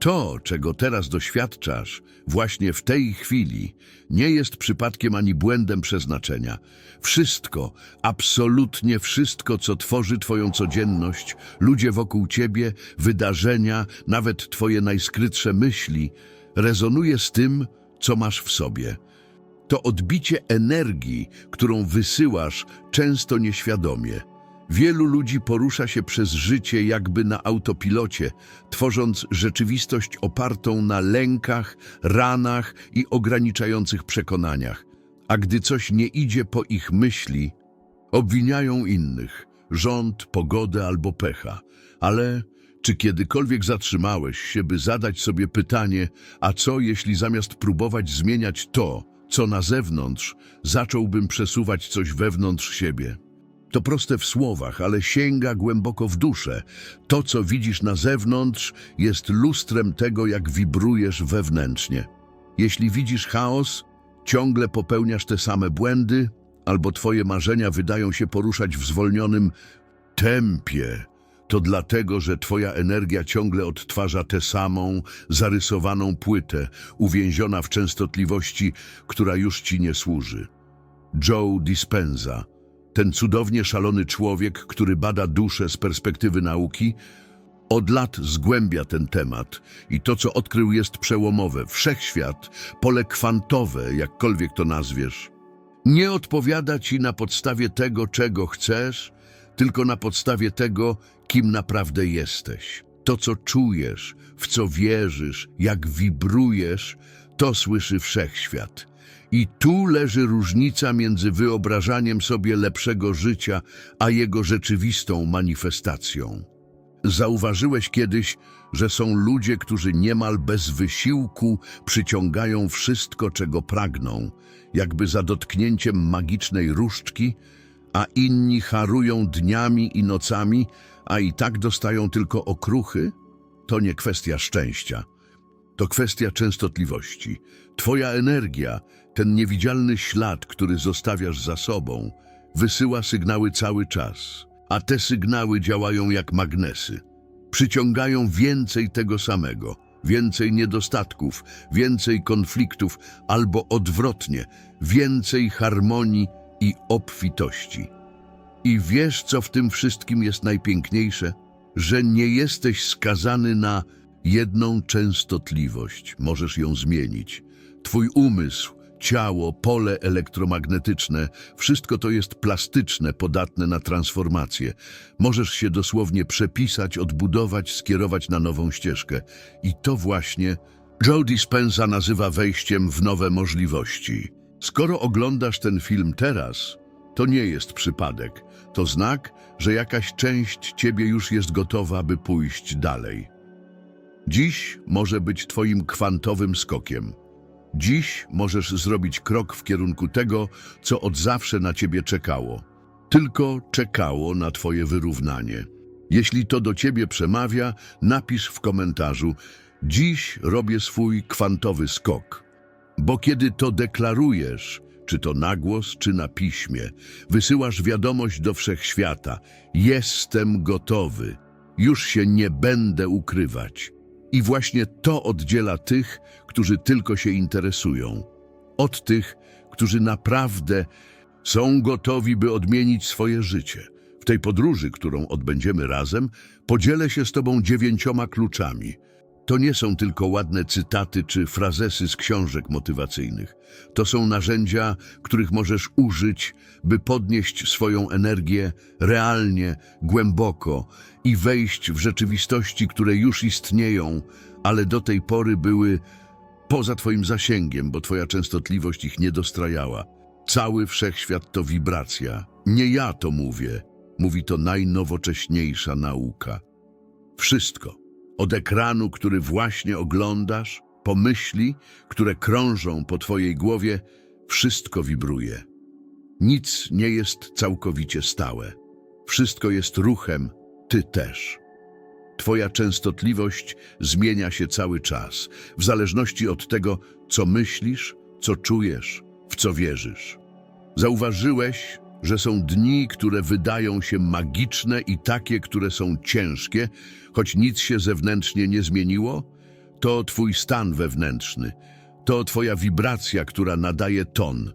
To, czego teraz doświadczasz, właśnie w tej chwili, nie jest przypadkiem ani błędem przeznaczenia. Wszystko, absolutnie wszystko, co tworzy Twoją codzienność, ludzie wokół Ciebie, wydarzenia, nawet Twoje najskrytsze myśli, rezonuje z tym, co masz w sobie. To odbicie energii, którą wysyłasz często nieświadomie. Wielu ludzi porusza się przez życie jakby na autopilocie, tworząc rzeczywistość opartą na lękach, ranach i ograniczających przekonaniach. A gdy coś nie idzie po ich myśli, obwiniają innych, rząd, pogodę albo pecha. Ale czy kiedykolwiek zatrzymałeś się, by zadać sobie pytanie, a co jeśli zamiast próbować zmieniać to, co na zewnątrz, zacząłbym przesuwać coś wewnątrz siebie? To proste w słowach, ale sięga głęboko w duszę. To, co widzisz na zewnątrz, jest lustrem tego, jak wibrujesz wewnętrznie. Jeśli widzisz chaos, ciągle popełniasz te same błędy, albo twoje marzenia wydają się poruszać w zwolnionym tempie, to dlatego, że twoja energia ciągle odtwarza tę samą, zarysowaną płytę, uwięziona w częstotliwości, która już ci nie służy. Joe Dispenza, ten cudownie szalony człowiek, który bada duszę z perspektywy nauki, od lat zgłębia ten temat i to, co odkrył, jest przełomowe. Wszechświat, pole kwantowe, jakkolwiek to nazwiesz, nie odpowiada ci na podstawie tego, czego chcesz, tylko na podstawie tego, kim naprawdę jesteś. To, co czujesz, w co wierzysz, jak wibrujesz, to słyszy wszechświat. I tu leży różnica między wyobrażaniem sobie lepszego życia, a jego rzeczywistą manifestacją. Zauważyłeś kiedyś, że są ludzie, którzy niemal bez wysiłku przyciągają wszystko, czego pragną, jakby za dotknięciem magicznej różdżki, a inni harują dniami i nocami, a i tak dostają tylko okruchy? To nie kwestia szczęścia. To kwestia częstotliwości. Twoja energia, ten niewidzialny ślad, który zostawiasz za sobą, wysyła sygnały cały czas, a te sygnały działają jak magnesy. Przyciągają więcej tego samego, więcej niedostatków, więcej konfliktów, albo odwrotnie, więcej harmonii i obfitości. I wiesz, co w tym wszystkim jest najpiękniejsze? Że nie jesteś skazany na jedną częstotliwość. Możesz ją zmienić. Twój umysł, ciało, pole elektromagnetyczne, wszystko to jest plastyczne, podatne na transformację. Możesz się dosłownie przepisać, odbudować, skierować na nową ścieżkę. I to właśnie Joe Dispenza nazywa wejściem w nowe możliwości. Skoro oglądasz ten film teraz, to nie jest przypadek. To znak, że jakaś część ciebie już jest gotowa, by pójść dalej. Dziś może być twoim kwantowym skokiem. Dziś możesz zrobić krok w kierunku tego, co od zawsze na ciebie czekało. Tylko czekało na twoje wyrównanie. Jeśli to do ciebie przemawia, napisz w komentarzu Dziś robię swój kwantowy skok. Bo kiedy to deklarujesz, czy to na głos, czy na piśmie, wysyłasz wiadomość do wszechświata: Jestem gotowy, już się nie będę ukrywać. I właśnie to oddziela tych, którzy tylko się interesują, od tych, którzy naprawdę są gotowi, by odmienić swoje życie. W tej podróży, którą odbędziemy razem, podzielę się z Tobą dziewięcioma kluczami. To nie są tylko ładne cytaty czy frazesy z książek motywacyjnych. To są narzędzia, których możesz użyć, by podnieść swoją energię realnie, głęboko i wejść w rzeczywistości, które już istnieją, ale do tej pory były poza Twoim zasięgiem, bo Twoja częstotliwość ich nie dostrajała. Cały wszechświat to wibracja. Nie ja to mówię, mówi to najnowocześniejsza nauka. Wszystko, od ekranu, który właśnie oglądasz, po myśli, które krążą po Twojej głowie, wszystko wibruje. Nic nie jest całkowicie stałe. Wszystko jest ruchem, Ty też. Twoja częstotliwość zmienia się cały czas, w zależności od tego, co myślisz, co czujesz, w co wierzysz. Zauważyłeś, że są dni, które wydają się magiczne i takie, które są ciężkie, choć nic się zewnętrznie nie zmieniło? To twój stan wewnętrzny. To twoja wibracja, która nadaje ton.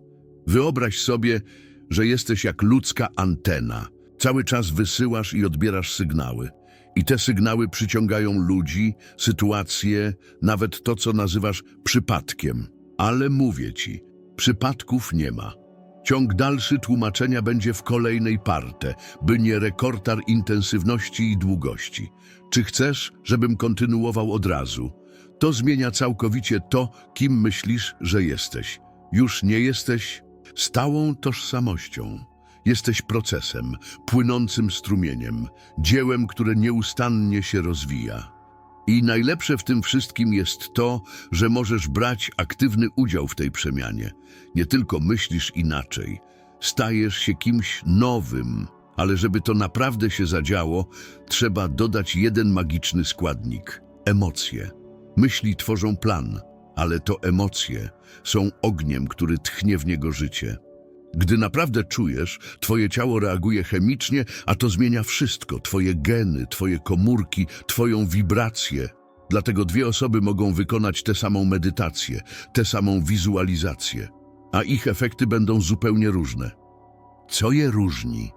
Wyobraź sobie, że jesteś jak ludzka antena. Cały czas wysyłasz i odbierasz sygnały. I te sygnały przyciągają ludzi, sytuacje, nawet to, co nazywasz przypadkiem. Ale mówię ci, przypadków nie ma. Ciąg dalszy tłumaczenia będzie w kolejnej parte, by nie rekordar intensywności i długości. Czy chcesz, żebym kontynuował od razu? To zmienia całkowicie to, kim myślisz, że jesteś. Już nie jesteś stałą tożsamością. Jesteś procesem, płynącym strumieniem, dziełem, które nieustannie się rozwija. I najlepsze w tym wszystkim jest to, że możesz brać aktywny udział w tej przemianie. Nie tylko myślisz inaczej, stajesz się kimś nowym, ale żeby to naprawdę się zadziało, trzeba dodać jeden magiczny składnik emocje. Myśli tworzą plan, ale to emocje są ogniem, który tchnie w niego życie. Gdy naprawdę czujesz, twoje ciało reaguje chemicznie, a to zmienia wszystko: twoje geny, twoje komórki, twoją wibrację. Dlatego dwie osoby mogą wykonać tę samą medytację, tę samą wizualizację, a ich efekty będą zupełnie różne. Co je różni?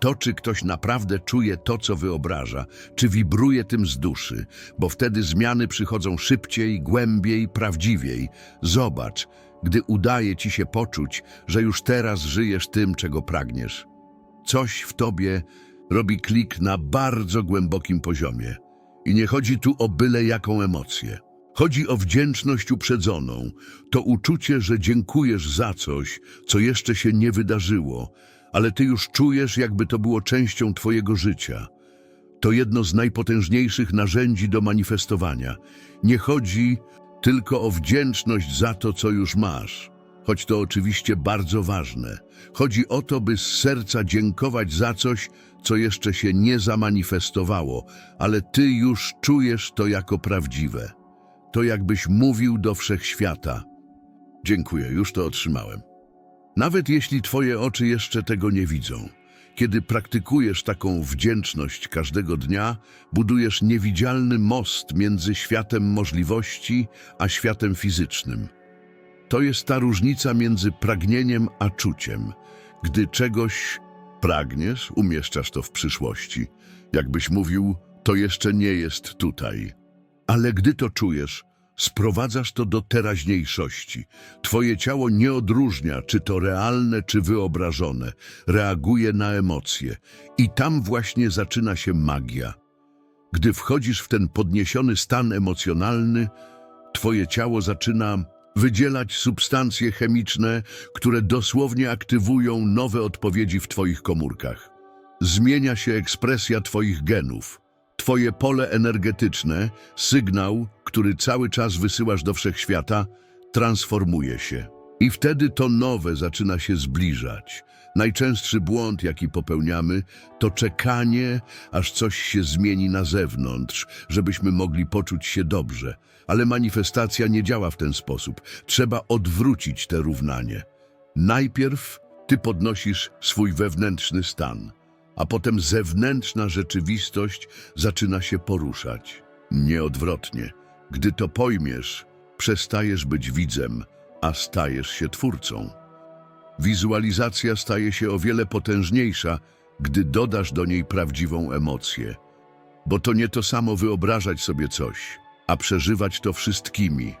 To, czy ktoś naprawdę czuje to, co wyobraża, czy wibruje tym z duszy, bo wtedy zmiany przychodzą szybciej, głębiej, prawdziwiej. Zobacz, gdy udaje ci się poczuć, że już teraz żyjesz tym, czego pragniesz. Coś w tobie robi klik na bardzo głębokim poziomie. I nie chodzi tu o byle jaką emocję. Chodzi o wdzięczność uprzedzoną, to uczucie, że dziękujesz za coś, co jeszcze się nie wydarzyło, ale ty już czujesz, jakby to było częścią twojego życia. To jedno z najpotężniejszych narzędzi do manifestowania. Nie chodzi tylko o wdzięczność za to, co już masz, choć to oczywiście bardzo ważne. Chodzi o to, by z serca dziękować za coś, co jeszcze się nie zamanifestowało, ale ty już czujesz to jako prawdziwe. To jakbyś mówił do wszechświata. Dziękuję, już to otrzymałem. Nawet jeśli twoje oczy jeszcze tego nie widzą. Kiedy praktykujesz taką wdzięczność każdego dnia, budujesz niewidzialny most między światem możliwości a światem fizycznym. To jest ta różnica między pragnieniem a czuciem. Gdy czegoś pragniesz, umieszczasz to w przyszłości. Jakbyś mówił, to jeszcze nie jest tutaj. Ale gdy to czujesz, sprowadzasz to do teraźniejszości. Twoje ciało nie odróżnia, czy to realne, czy wyobrażone. Reaguje na emocje. I tam właśnie zaczyna się magia. Gdy wchodzisz w ten podniesiony stan emocjonalny, twoje ciało zaczyna wydzielać substancje chemiczne, które dosłownie aktywują nowe odpowiedzi w twoich komórkach. Zmienia się ekspresja twoich genów. Twoje pole energetyczne, sygnał, który cały czas wysyłasz do wszechświata, transformuje się. I wtedy to nowe zaczyna się zbliżać. Najczęstszy błąd, jaki popełniamy, to czekanie, aż coś się zmieni na zewnątrz, żebyśmy mogli poczuć się dobrze. Ale manifestacja nie działa w ten sposób. Trzeba odwrócić te równanie. Najpierw ty podnosisz swój wewnętrzny stan, a potem zewnętrzna rzeczywistość zaczyna się poruszać. Nieodwrotnie. Gdy to pojmiesz, przestajesz być widzem, a stajesz się twórcą. Wizualizacja staje się o wiele potężniejsza, gdy dodasz do niej prawdziwą emocję. Bo to nie to samo wyobrażać sobie coś, a przeżywać to wszystkimi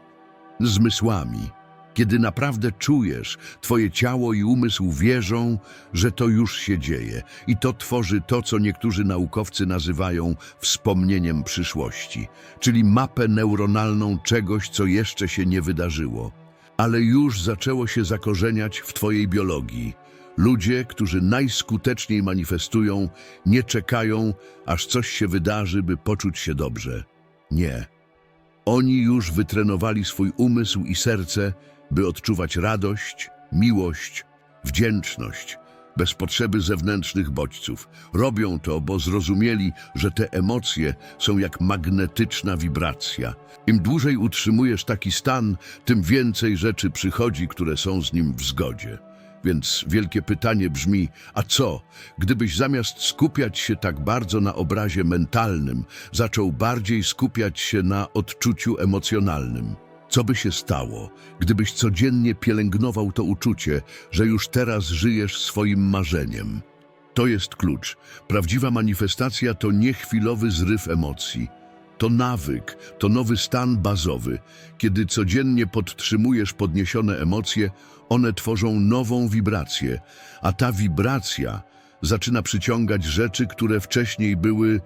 zmysłami. Kiedy naprawdę czujesz, twoje ciało i umysł wierzą, że to już się dzieje i to tworzy to, co niektórzy naukowcy nazywają wspomnieniem przyszłości, czyli mapę neuronalną czegoś, co jeszcze się nie wydarzyło, ale już zaczęło się zakorzeniać w twojej biologii. Ludzie, którzy najskuteczniej manifestują, nie czekają, aż coś się wydarzy, by poczuć się dobrze. Nie. Oni już wytrenowali swój umysł i serce, by odczuwać radość, miłość, wdzięczność, bez potrzeby zewnętrznych bodźców. Robią to, bo zrozumieli, że te emocje są jak magnetyczna wibracja. Im dłużej utrzymujesz taki stan, tym więcej rzeczy przychodzi, które są z nim w zgodzie. Więc wielkie pytanie brzmi, a co, gdybyś zamiast skupiać się tak bardzo na obrazie mentalnym, zaczął bardziej skupiać się na odczuciu emocjonalnym? Co by się stało, gdybyś codziennie pielęgnował to uczucie, że już teraz żyjesz swoim marzeniem? To jest klucz. Prawdziwa manifestacja to nie chwilowy zryw emocji. To nawyk, to nowy stan bazowy. Kiedy codziennie podtrzymujesz podniesione emocje, one tworzą nową wibrację, a ta wibracja zaczyna przyciągać rzeczy, które wcześniej były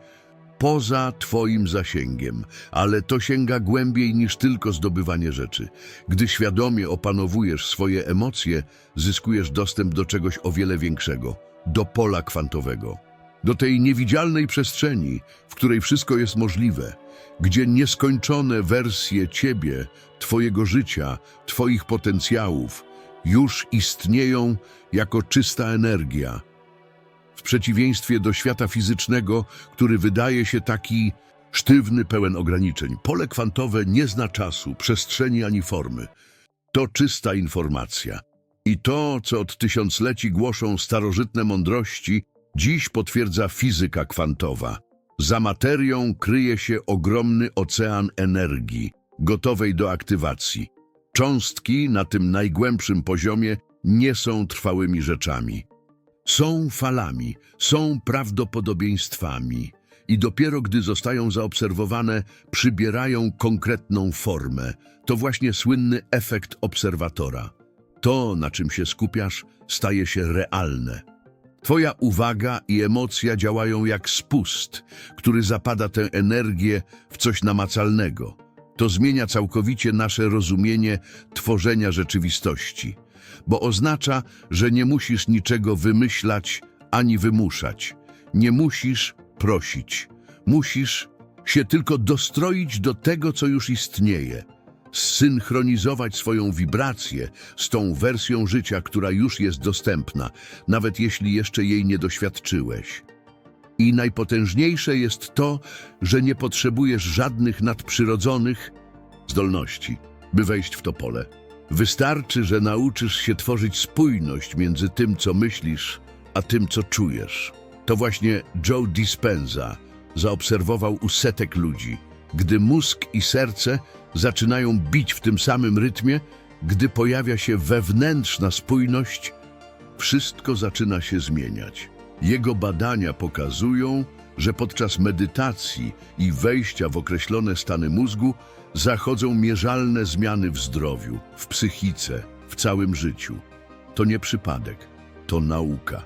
poza Twoim zasięgiem, ale to sięga głębiej niż tylko zdobywanie rzeczy. Gdy świadomie opanowujesz swoje emocje, zyskujesz dostęp do czegoś o wiele większego, do pola kwantowego. Do tej niewidzialnej przestrzeni, w której wszystko jest możliwe, gdzie nieskończone wersje Ciebie, Twojego życia, Twoich potencjałów już istnieją jako czysta energia, w przeciwieństwie do świata fizycznego, który wydaje się taki sztywny, pełen ograniczeń. Pole kwantowe nie zna czasu, przestrzeni ani formy. To czysta informacja. I to, co od tysiącleci głoszą starożytne mądrości, dziś potwierdza fizyka kwantowa. Za materią kryje się ogromny ocean energii, gotowej do aktywacji. Cząstki na tym najgłębszym poziomie nie są trwałymi rzeczami. Są falami, są prawdopodobieństwami i dopiero gdy zostają zaobserwowane, przybierają konkretną formę. To właśnie słynny efekt obserwatora. To, na czym się skupiasz, staje się realne. Twoja uwaga i emocja działają jak spust, który zapada tę energię w coś namacalnego. To zmienia całkowicie nasze rozumienie tworzenia rzeczywistości bo oznacza, że nie musisz niczego wymyślać ani wymuszać. Nie musisz prosić. Musisz się tylko dostroić do tego, co już istnieje. Zsynchronizować swoją wibrację z tą wersją życia, która już jest dostępna, nawet jeśli jeszcze jej nie doświadczyłeś. I najpotężniejsze jest to, że nie potrzebujesz żadnych nadprzyrodzonych zdolności, by wejść w to pole. Wystarczy, że nauczysz się tworzyć spójność między tym, co myślisz, a tym, co czujesz. To właśnie Joe Dispenza zaobserwował u setek ludzi. Gdy mózg i serce zaczynają bić w tym samym rytmie, gdy pojawia się wewnętrzna spójność, wszystko zaczyna się zmieniać. Jego badania pokazują, że podczas medytacji i wejścia w określone stany mózgu zachodzą mierzalne zmiany w zdrowiu, w psychice, w całym życiu. To nie przypadek, to nauka.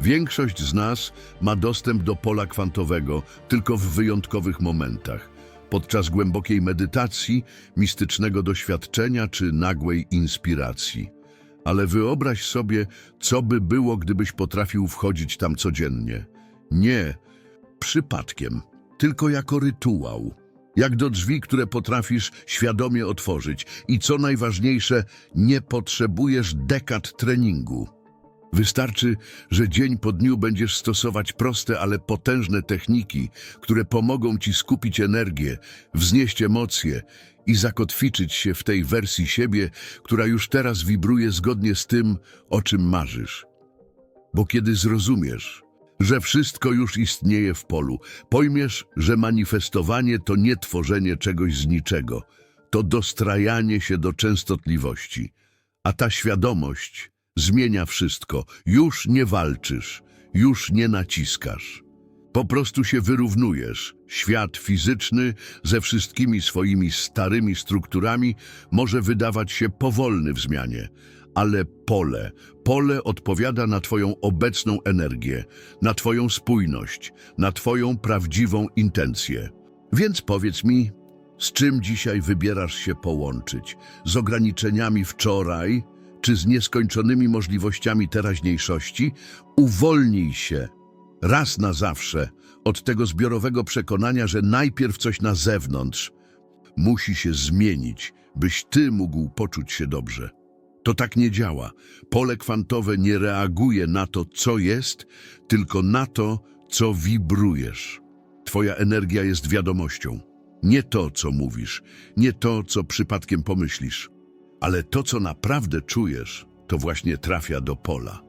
Większość z nas ma dostęp do pola kwantowego tylko w wyjątkowych momentach, podczas głębokiej medytacji, mistycznego doświadczenia czy nagłej inspiracji. Ale wyobraź sobie, co by było, gdybyś potrafił wchodzić tam codziennie. Nie przypadkiem, tylko jako rytuał jak do drzwi, które potrafisz świadomie otworzyć. I co najważniejsze, nie potrzebujesz dekad treningu. Wystarczy, że dzień po dniu będziesz stosować proste, ale potężne techniki, które pomogą ci skupić energię, wznieść emocje i zakotwiczyć się w tej wersji siebie, która już teraz wibruje zgodnie z tym, o czym marzysz. Bo kiedy zrozumiesz, że wszystko już istnieje w polu. Pojmiesz, że manifestowanie to nie tworzenie czegoś z niczego, to dostrajanie się do częstotliwości. A ta świadomość zmienia wszystko. Już nie walczysz, już nie naciskasz. Po prostu się wyrównujesz. Świat fizyczny ze wszystkimi swoimi starymi strukturami może wydawać się powolny w zmianie, ale pole, pole odpowiada na Twoją obecną energię, na Twoją spójność, na Twoją prawdziwą intencję. Więc powiedz mi, z czym dzisiaj wybierasz się połączyć? Z ograniczeniami wczoraj, czy z nieskończonymi możliwościami teraźniejszości? Uwolnij się raz na zawsze od tego zbiorowego przekonania, że najpierw coś na zewnątrz musi się zmienić, byś Ty mógł poczuć się dobrze. To tak nie działa. Pole kwantowe nie reaguje na to, co jest, tylko na to, co wibrujesz. Twoja energia jest wiadomością. Nie to, co mówisz, nie to, co przypadkiem pomyślisz, ale to, co naprawdę czujesz. to właśnie trafia do pola.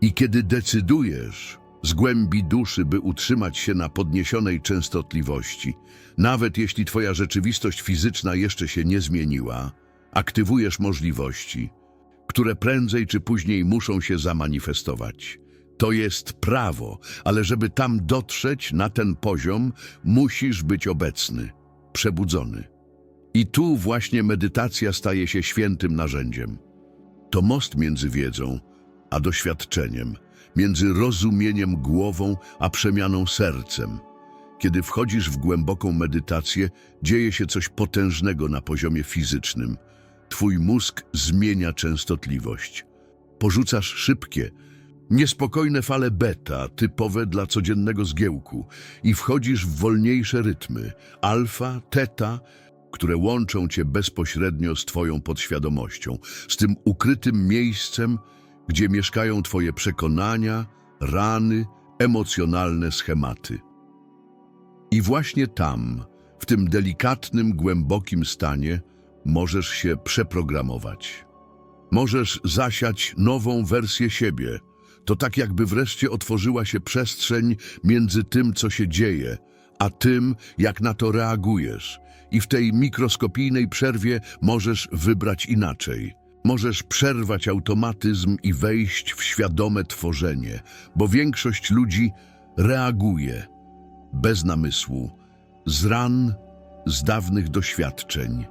I kiedy decydujesz z głębi duszy, by utrzymać się na podniesionej częstotliwości, nawet jeśli twoja rzeczywistość fizyczna jeszcze się nie zmieniła, aktywujesz możliwości, które prędzej czy później muszą się zamanifestować. To jest prawo, ale żeby tam dotrzeć na ten poziom, musisz być obecny, przebudzony. I tu właśnie medytacja staje się świętym narzędziem. To most między wiedzą a doświadczeniem, między rozumieniem głową a przemianą sercem. Kiedy wchodzisz w głęboką medytację, dzieje się coś potężnego na poziomie fizycznym. Twój mózg zmienia częstotliwość. Porzucasz szybkie, niespokojne fale beta, typowe dla codziennego zgiełku, i wchodzisz w wolniejsze rytmy alfa, teta, które łączą cię bezpośrednio z twoją podświadomością, z tym ukrytym miejscem, gdzie mieszkają twoje przekonania, rany, emocjonalne schematy. I właśnie tam, w tym delikatnym, głębokim stanie, możesz się przeprogramować. Możesz zasiać nową wersję siebie. To tak jakby wreszcie otworzyła się przestrzeń między tym, co się dzieje, a tym, jak na to reagujesz. I w tej mikroskopijnej przerwie możesz wybrać inaczej. Możesz przerwać automatyzm i wejść w świadome tworzenie, bo większość ludzi reaguje bez namysłu, z ran, z dawnych doświadczeń.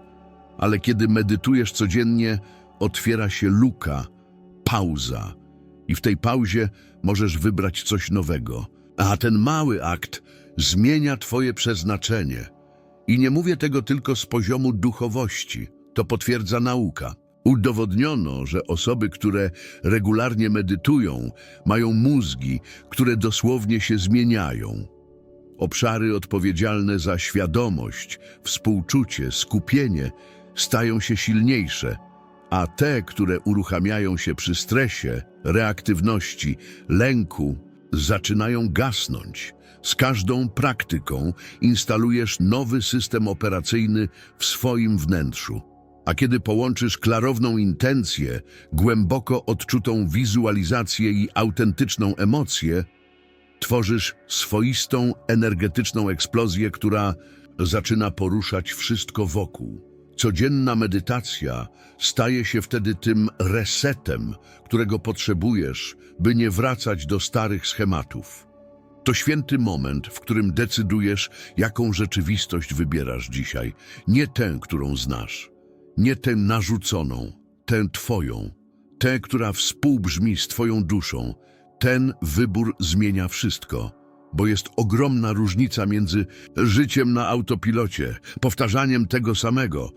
Ale kiedy medytujesz codziennie, otwiera się luka, pauza. I w tej pauzie możesz wybrać coś nowego. A ten mały akt zmienia Twoje przeznaczenie. I nie mówię tego tylko z poziomu duchowości, to potwierdza nauka. Udowodniono, że osoby, które regularnie medytują, mają mózgi, które dosłownie się zmieniają. Obszary odpowiedzialne za świadomość, współczucie, skupienie stają się silniejsze, a te, które uruchamiają się przy stresie, reaktywności, lęku, zaczynają gasnąć. Z każdą praktyką instalujesz nowy system operacyjny w swoim wnętrzu. A kiedy połączysz klarowną intencję, głęboko odczutą wizualizację i autentyczną emocję, tworzysz swoistą energetyczną eksplozję, która zaczyna poruszać wszystko wokół. Codzienna medytacja staje się wtedy tym resetem, którego potrzebujesz, by nie wracać do starych schematów. To święty moment, w którym decydujesz, jaką rzeczywistość wybierasz dzisiaj, nie tę, którą znasz, nie tę narzuconą, tę Twoją, tę, która współbrzmi z Twoją duszą. Ten wybór zmienia wszystko, bo jest ogromna różnica między życiem na autopilocie, powtarzaniem tego samego,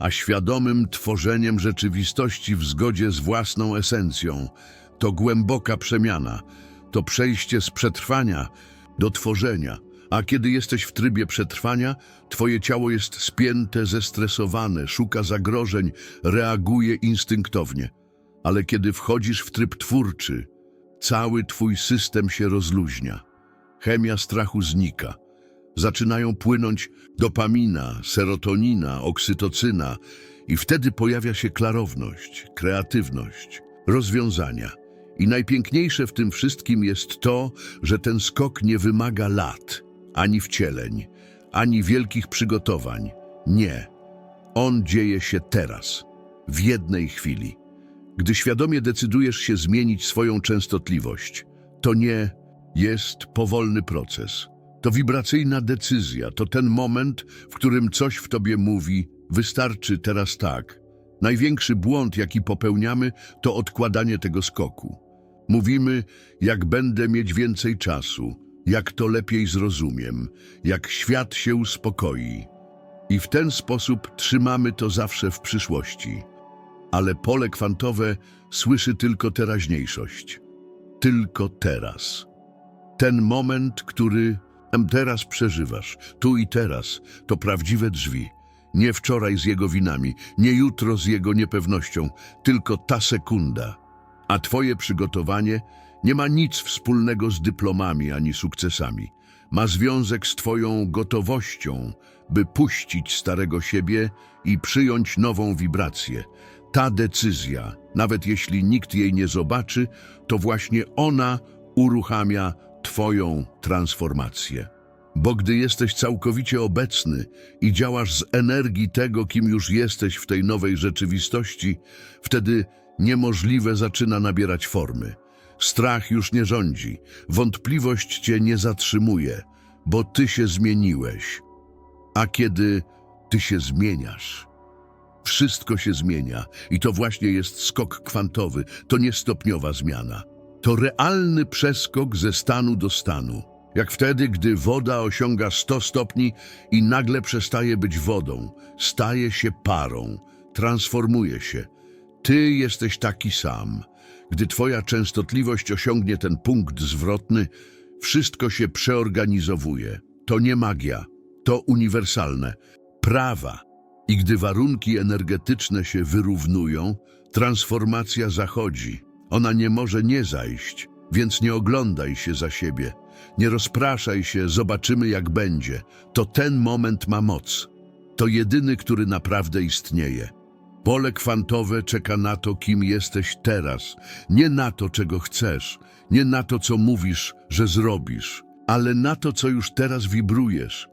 a świadomym tworzeniem rzeczywistości w zgodzie z własną esencją. To głęboka przemiana, to przejście z przetrwania do tworzenia. A kiedy jesteś w trybie przetrwania, twoje ciało jest spięte, zestresowane, szuka zagrożeń, reaguje instynktownie. Ale kiedy wchodzisz w tryb twórczy, cały twój system się rozluźnia. Chemia strachu znika. Zaczynają płynąć dopamina, serotonina, oksytocyna i wtedy pojawia się klarowność, kreatywność, rozwiązania. I najpiękniejsze w tym wszystkim jest to, że ten skok nie wymaga lat, ani wcieleń, ani wielkich przygotowań. Nie. On dzieje się teraz, w jednej chwili. Gdy świadomie decydujesz się zmienić swoją częstotliwość, to nie jest powolny proces. To wibracyjna decyzja, to ten moment, w którym coś w tobie mówi, wystarczy teraz tak. Największy błąd, jaki popełniamy, to odkładanie tego skoku. Mówimy, jak będę mieć więcej czasu, jak to lepiej zrozumiem, jak świat się uspokoi. I w ten sposób trzymamy to zawsze w przyszłości. Ale pole kwantowe słyszy tylko teraźniejszość. Tylko teraz. Ten moment, który teraz przeżywasz, tu i teraz, to prawdziwe drzwi. Nie wczoraj z jego winami, nie jutro z jego niepewnością, tylko ta sekunda. A twoje przygotowanie nie ma nic wspólnego z dyplomami ani sukcesami. Ma związek z twoją gotowością, by puścić starego siebie i przyjąć nową wibrację. Ta decyzja, nawet jeśli nikt jej nie zobaczy, to właśnie ona uruchamia Twoją transformację. Bo gdy jesteś całkowicie obecny i działasz z energii tego, kim już jesteś w tej nowej rzeczywistości, wtedy niemożliwe zaczyna nabierać formy. Strach już nie rządzi, wątpliwość cię nie zatrzymuje, bo ty się zmieniłeś. A kiedy ty się zmieniasz, wszystko się zmienia i to właśnie jest skok kwantowy, to nie stopniowa zmiana. To realny przeskok ze stanu do stanu. Jak wtedy, gdy woda osiąga 100 stopni i nagle przestaje być wodą, staje się parą, transformuje się. Ty jesteś taki sam. Gdy twoja częstotliwość osiągnie ten punkt zwrotny, wszystko się przeorganizowuje. To nie magia, to uniwersalne. Prawa. I gdy warunki energetyczne się wyrównują, transformacja zachodzi. Ona nie może nie zajść, więc nie oglądaj się za siebie. Nie rozpraszaj się, zobaczymy jak będzie. To ten moment ma moc. To jedyny, który naprawdę istnieje. Pole kwantowe czeka na to, kim jesteś teraz, nie na to, czego chcesz, nie na to, co mówisz, że zrobisz, ale na to, co już teraz wibrujesz.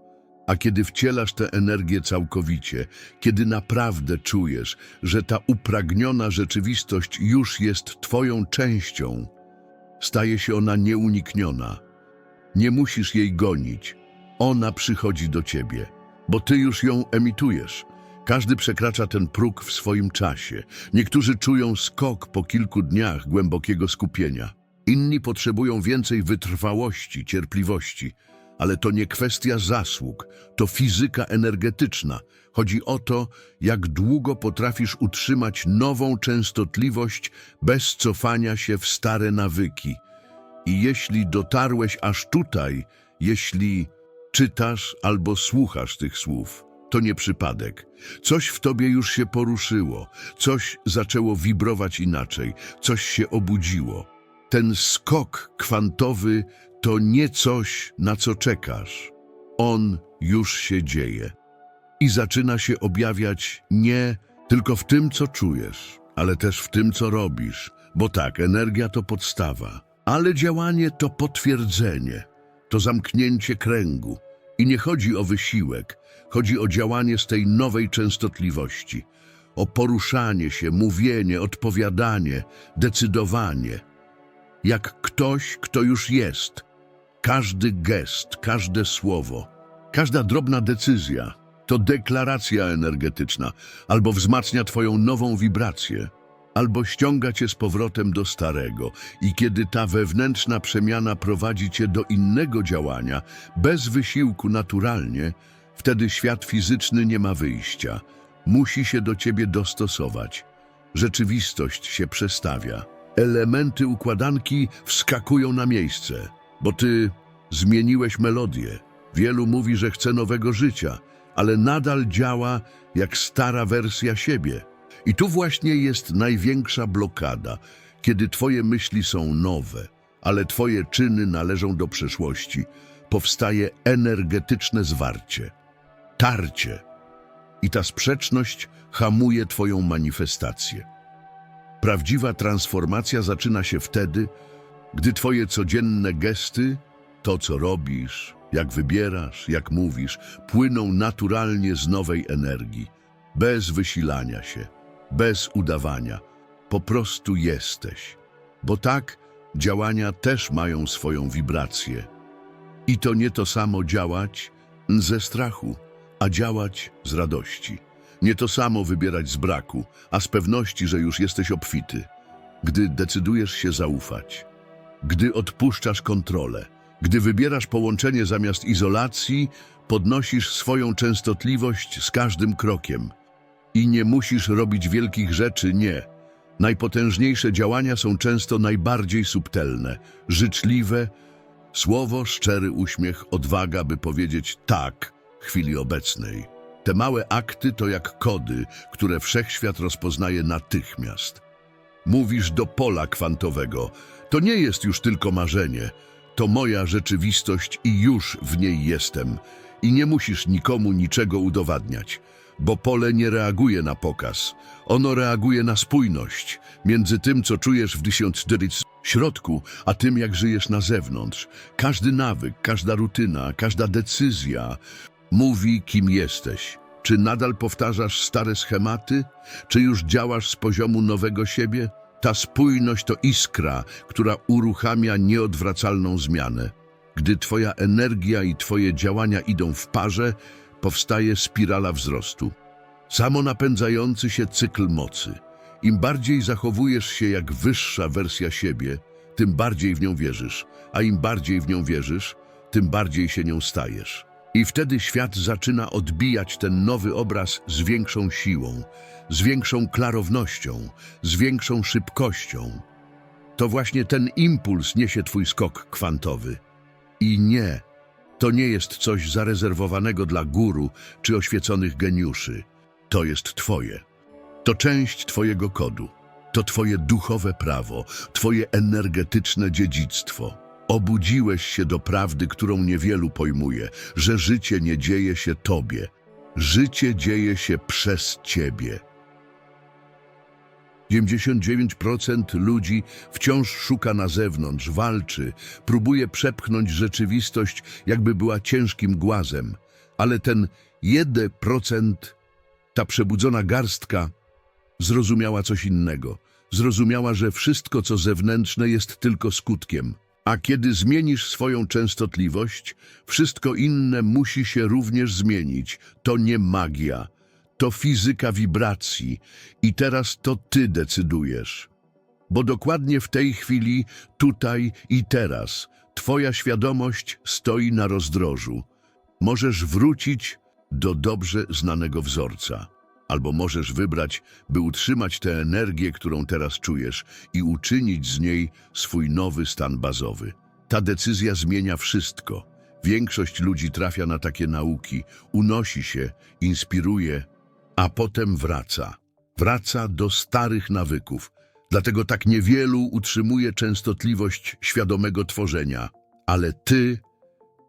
A kiedy wcielasz tę energię całkowicie, kiedy naprawdę czujesz, że ta upragniona rzeczywistość już jest Twoją częścią, staje się ona nieunikniona. Nie musisz jej gonić. Ona przychodzi do Ciebie, bo Ty już ją emitujesz. Każdy przekracza ten próg w swoim czasie. Niektórzy czują skok po kilku dniach głębokiego skupienia. Inni potrzebują więcej wytrwałości, cierpliwości. Ale to nie kwestia zasług, to fizyka energetyczna. Chodzi o to, jak długo potrafisz utrzymać nową częstotliwość bez cofania się w stare nawyki. I jeśli dotarłeś aż tutaj, jeśli czytasz albo słuchasz tych słów, to nie przypadek. Coś w tobie już się poruszyło, coś zaczęło wibrować inaczej, coś się obudziło. Ten skok kwantowy to nie coś, na co czekasz. On już się dzieje. I zaczyna się objawiać nie tylko w tym, co czujesz, ale też w tym, co robisz. Bo tak, energia to podstawa, ale działanie to potwierdzenie, to zamknięcie kręgu. I nie chodzi o wysiłek, chodzi o działanie z tej nowej częstotliwości, o poruszanie się, mówienie, odpowiadanie, decydowanie. Jak ktoś, kto już jest. Każdy gest, każde słowo, każda drobna decyzja to deklaracja energetyczna, albo wzmacnia Twoją nową wibrację, albo ściąga Cię z powrotem do starego. I kiedy ta wewnętrzna przemiana prowadzi Cię do innego działania, bez wysiłku naturalnie, wtedy świat fizyczny nie ma wyjścia. Musi się do Ciebie dostosować. Rzeczywistość się przestawia. Elementy układanki wskakują na miejsce, bo Ty zmieniłeś melodię. Wielu mówi, że chce nowego życia, ale nadal działa jak stara wersja siebie. I tu właśnie jest największa blokada, kiedy Twoje myśli są nowe, ale Twoje czyny należą do przeszłości. Powstaje energetyczne zwarcie, tarcie. I ta sprzeczność hamuje Twoją manifestację. Prawdziwa transformacja zaczyna się wtedy, gdy Twoje codzienne gesty, to co robisz, jak wybierasz, jak mówisz, płyną naturalnie z nowej energii, bez wysilania się, bez udawania. Po prostu jesteś. Bo tak działania też mają swoją wibrację. I to nie to samo działać ze strachu, a działać z radości. Nie to samo wybierać z braku, a z pewności, że już jesteś obfity. Gdy decydujesz się zaufać, gdy odpuszczasz kontrolę, gdy wybierasz połączenie zamiast izolacji, podnosisz swoją częstotliwość z każdym krokiem. I nie musisz robić wielkich rzeczy, nie. Najpotężniejsze działania są często najbardziej subtelne, życzliwe, słowo, szczery uśmiech, odwaga, by powiedzieć tak w chwili obecnej. Te małe akty to jak kody, które wszechświat rozpoznaje natychmiast. Mówisz do pola kwantowego. To nie jest już tylko marzenie. To moja rzeczywistość i już w niej jestem. I nie musisz nikomu niczego udowadniać. bo pole nie reaguje na pokaz. Ono reaguje na spójność między tym, co czujesz w 1400 środku, a tym, jak żyjesz na zewnątrz. Każdy nawyk, każda rutyna, każda decyzja mówi, kim jesteś. Czy nadal powtarzasz stare schematy? Czy już działasz z poziomu nowego siebie? Ta spójność to iskra, która uruchamia nieodwracalną zmianę. Gdy twoja energia i twoje działania idą w parze, powstaje spirala wzrostu. Samonapędzający się cykl mocy. Im bardziej zachowujesz się jak wyższa wersja siebie, tym bardziej w nią wierzysz, a im bardziej w nią wierzysz, tym bardziej się nią stajesz. I wtedy świat zaczyna odbijać ten nowy obraz z większą siłą, z większą klarownością, z większą szybkością. To właśnie ten impuls niesie twój skok kwantowy. I nie, to nie jest coś zarezerwowanego dla guru czy oświeconych geniuszy. To jest twoje. To część twojego kodu. To twoje duchowe prawo, twoje energetyczne dziedzictwo. Obudziłeś się do prawdy, którą niewielu pojmuje, że życie nie dzieje się tobie. Życie dzieje się przez ciebie. 99% ludzi wciąż szuka na zewnątrz, walczy, próbuje przepchnąć rzeczywistość, jakby była ciężkim głazem, ale ten 1%, ta przebudzona garstka, zrozumiała coś innego. Zrozumiała, że wszystko, co zewnętrzne, jest tylko skutkiem. A kiedy zmienisz swoją częstotliwość, wszystko inne musi się również zmienić. To nie magia, to fizyka wibracji i teraz to ty decydujesz. Bo dokładnie w tej chwili, tutaj i teraz, twoja świadomość stoi na rozdrożu. Możesz wrócić do dobrze znanego wzorca. Albo możesz wybrać, by utrzymać tę energię, którą teraz czujesz i uczynić z niej swój nowy stan bazowy. Ta decyzja zmienia wszystko. Większość ludzi trafia na takie nauki, unosi się, inspiruje, a potem wraca. Wraca do starych nawyków. Dlatego tak niewielu utrzymuje częstotliwość świadomego tworzenia. Ale ty,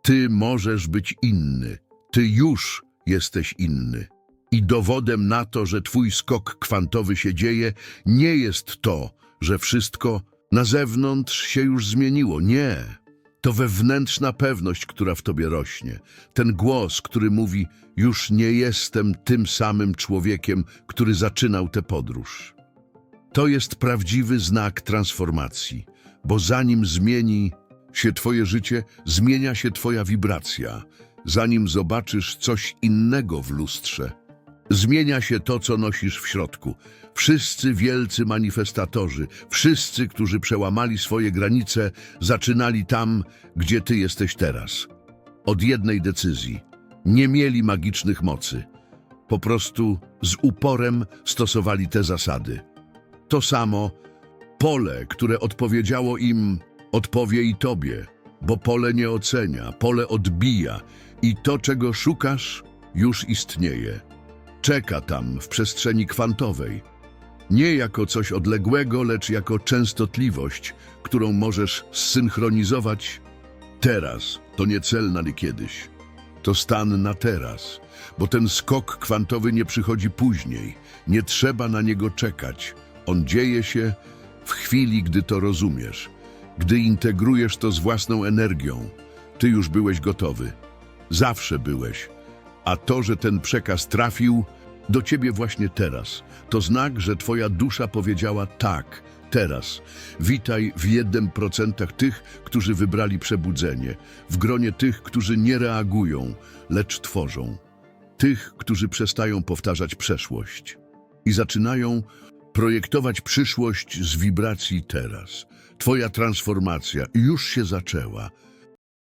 ty możesz być inny. Ty już jesteś inny. I dowodem na to, że twój skok kwantowy się dzieje, nie jest to, że wszystko na zewnątrz się już zmieniło. Nie. To wewnętrzna pewność, która w tobie rośnie. Ten głos, który mówi: Już nie jestem tym samym człowiekiem, który zaczynał tę podróż. To jest prawdziwy znak transformacji, bo zanim zmieni się Twoje życie, zmienia się Twoja wibracja. Zanim zobaczysz coś innego w lustrze, zmienia się to, co nosisz w środku. Wszyscy wielcy manifestatorzy, wszyscy, którzy przełamali swoje granice, zaczynali tam, gdzie Ty jesteś teraz. Od jednej decyzji. Nie mieli magicznych mocy. Po prostu z uporem stosowali te zasady. To samo pole, które odpowiedziało im, odpowie i tobie, bo pole nie ocenia, pole odbija i to, czego szukasz, już istnieje. Czeka tam w przestrzeni kwantowej. Nie jako coś odległego, lecz jako częstotliwość, którą możesz zsynchronizować teraz. To nie cel na kiedyś. To stan na teraz, bo ten skok kwantowy nie przychodzi później. Nie trzeba na niego czekać. On dzieje się w chwili, gdy to rozumiesz, gdy integrujesz to z własną energią. Ty już byłeś gotowy. Zawsze byłeś. A to, że ten przekaz trafił do ciebie właśnie teraz, to znak, że twoja dusza powiedziała tak, teraz. Witaj w jednym procentach tych, którzy wybrali przebudzenie, w gronie tych, którzy nie reagują, lecz tworzą. Tych, którzy przestają powtarzać przeszłość i zaczynają projektować przyszłość z wibracji teraz. Twoja transformacja już się zaczęła.